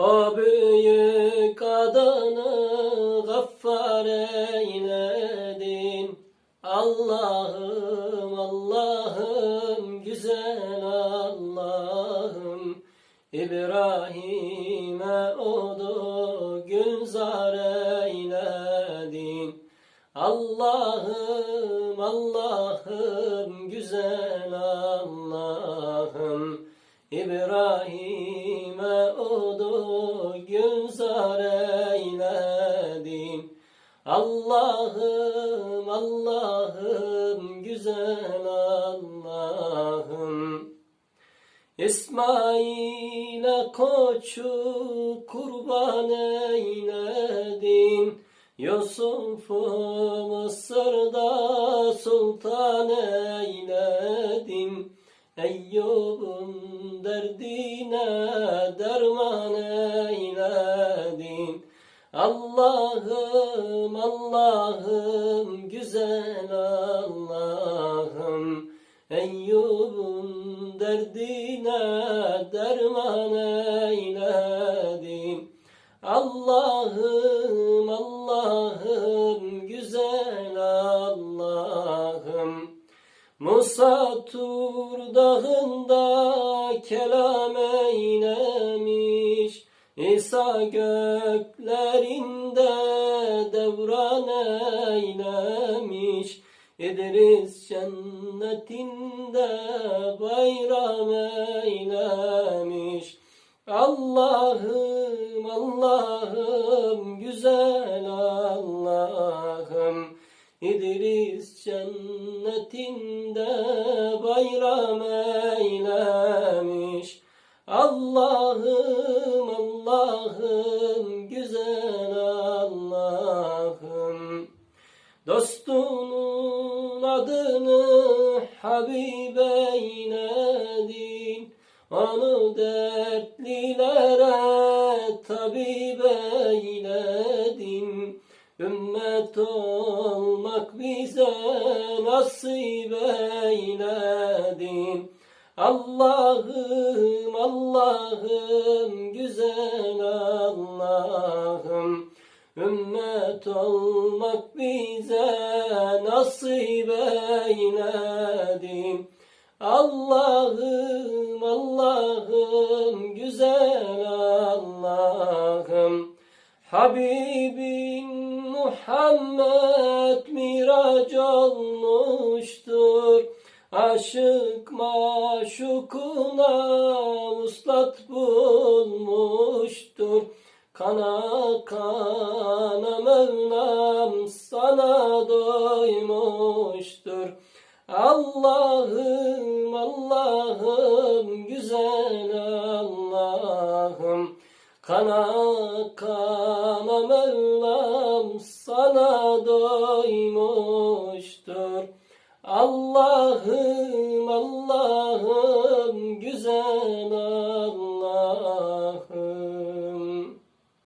O büyük adını gaffar eyledin. Allah'ım Allah'ım güzel Allah'ım İbrahim'e odu gülzar eyledin. Allah'ım Allah'ım güzel Allah'ım İbrahim'e odu gülzar eyledin. Allah'ım Allah'ım güzel Allah'ım İsmail'e koçu kurban eyledin. Yusuf'u Mısır'da sultan eyledin. Derman eyledin. Allah'ım Allah'ım güzel Allah'ım Eyyub'un derdine derman eyledin. Allah'ım Allah'ım Musa dağında kelam eylemiş. İsa göklerinde devran eylemiş. İdris cennetinde bayram eylemiş. Allah'ım Allah'ım güzel İdris cennetinde bayram eylemiş. Allah'ım Allah'ım güzel Allah'ım. Dostunun adını Habib eyledin. Onu dertlilere tabip eyledin. Ümmet olmak bize nasip eyledin. Allah'ım Allah'ım güzel Allah'ım. Ümmet olmak bize nasip eyledin. Allah'ım Allah'ım güzel Allah'ım. Habibim Muhammed miraç olmuştur. Aşık maşukuna muslat bulmuştur. Kana kana Mevlam sana doymuştur. Allah'ım Allah'ım güzel Kana kana Mevlam sana doymuştur. Allah'ım Allah'ım